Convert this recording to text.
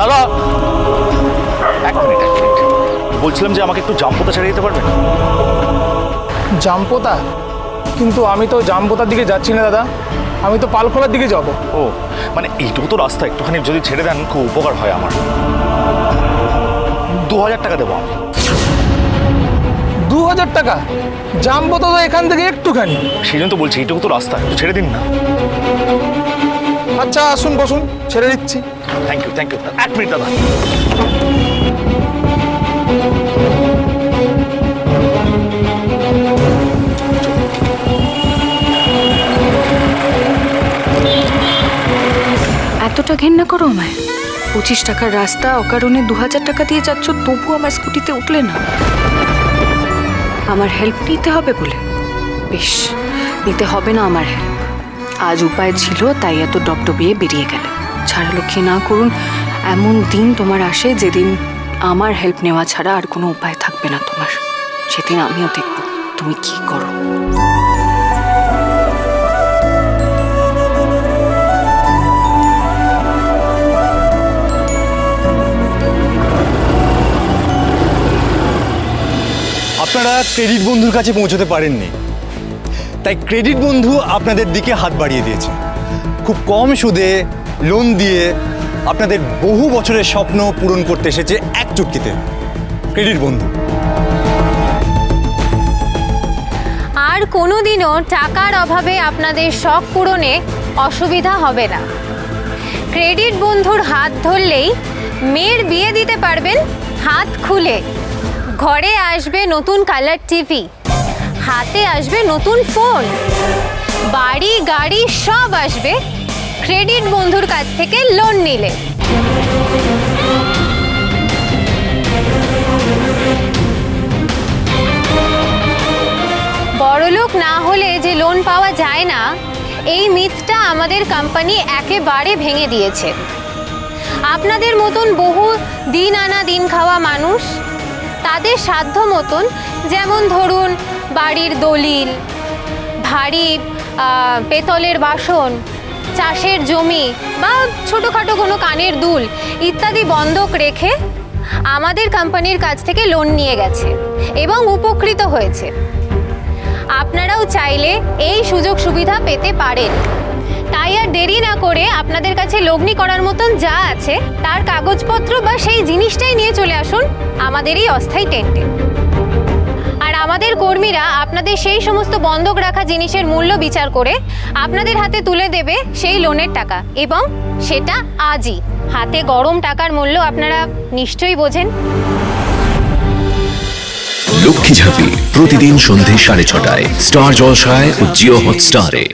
দাদা! এক মিনিট এক মিনিট। বলছিলাম যে আমাকে একটু জাম্পোতা ছেড়ে দিতে পারবেন? জামপোতা? কিন্তু আমি তো জামপোতার দিকে যাচ্ছি না দাদা। আমি তো পালখোলার দিকে যাব। ও মানে এইটুকু তো রাস্তা একটুখানি যদি ছেড়ে দেন খুব উপকার হয় আমার। দু হাজার টাকা দেবো আমি। দু হাজার টাকা? জামপোতা তো এখান থেকে একটুখানি। সেই জন্য তো বলছি এইটুকু তো রাস্তা একটু ছেড়ে দিন না। আচ্ছা আসুন বসুন ছেড়ে দিচ্ছি। থ্যাংক ইউ থ্যাংক ইউ এক মিনিট দাদা। এতটা ঘেন্না করো আমায়। পঁচিশ টাকার রাস্তা অকারণে দু হাজার টাকা দিয়ে যাচ্ছ তবু আমার স্কুটিতে উঠলে না। আমার হেল্প নিতে হবে বলে। বেশ নিতে হবে না আমার হেল্প আজ উপায় ছিল, তাই এত ডবডবিয়ে বেরিয়ে গেলে। ছাড়া লক্ষ্মী না করুন, এমন দিন তোমার আসে যেদিন আমার হেল্প নেওয়া ছাড়া আর কোনো উপায় থাকবে না তোমার। সেদিন আমিও দেখব, তুমি কি করো। আপনারা ক্রেডিট বন্ধুর কাছে পৌঁছতে পারেননি। তাই ক্রেডিট বন্ধু আপনাদের দিকে হাত বাড়িয়ে দিয়েছে। খুব কম সুদে লোন দিয়ে আপনাদের বহু বছরের স্বপ্ন পূরণ করতে এসেছে এক চুটকিতে ক্রেডিট বন্ধু। আর কোনোদিনও টাকার অভাবে আপনাদের শখ পূরণে অসুবিধা হবে না। ক্রেডিট বন্ধুর হাত ধরলেই মেয়ের বিয়ে দিতে পারবেন হাত খুলে। ঘরে আসবে নতুন কালার টিভি। হাতে আসবে নতুন ফোন। বাড়ি, গাড়ি সব আসবে। ক্রেডিট বন্ধুর কাছ থেকে লোন নিলে। বড়লোক না হলে যে লোন পাওয়া যায় না, এই মিথটা আমাদের কোম্পানি একেবারে ভেঙে দিয়েছে। আপনাদের মতন বহু দিন আনা দিন খাওয়া মানুষ, তাদের সাধ্য মতন যেমন ধরুন বাড়ির দলিল, ভারী পেতলের বাসন, চাষের জমি বা ছোটোখাটো কোনো কানের দুল ইত্যাদি বন্ধক রেখে আমাদের কোম্পানির কাছ থেকে লোন নিয়ে গেছে এবং উপকৃত হয়েছে। আপনারাও চাইলে এই সুযোগ সুবিধা পেতে পারেন। তাই আর দেরি না করে আপনাদের কাছে লগ্নি করার মতন যা আছে তার কাগজপত্র বা সেই জিনিসটাই নিয়ে চলে আসুন আমাদের এই অস্থায়ী টেন্টে। আমাদের কর্মীরা আপনাদের সেই সমস্ত বন্ধক রাখা জিনিসের মূল্য বিচার করে আপনাদের হাতে তুলে দেবে সেই লোনের টাকা এবং সেটা আজই। হাতে গরম টাকার মূল্য আপনারা নিশ্চয়ই বোঝেন। লক্ষ্মী ঝাঁপি প্রতিদিন সন্ধে সাড়ে ছটায়, স্টার জলসায় ও জিও হটস্টারে।